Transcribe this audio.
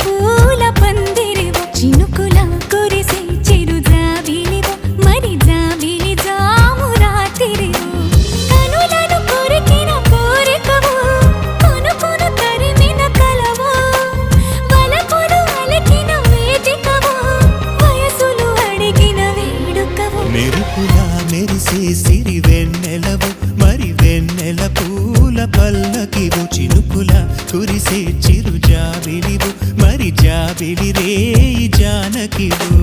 పూల పందిరివో చినుకుల కురిసే చిరు జాబిలివో మరి జాబిలి జాము రాత్రివో కనులను కొరికిన కోరికవో కొనుకును తరిమిన కలవో వలపులు అలికిన వేదికవో వయసులు అడిగిన వేడుకవో. మెరుపులా మెరిసే సిరి వెన్నెలవో మరి వెన్నెల పూల పల్లకివో చినుకుల కురిసే రే జానకివు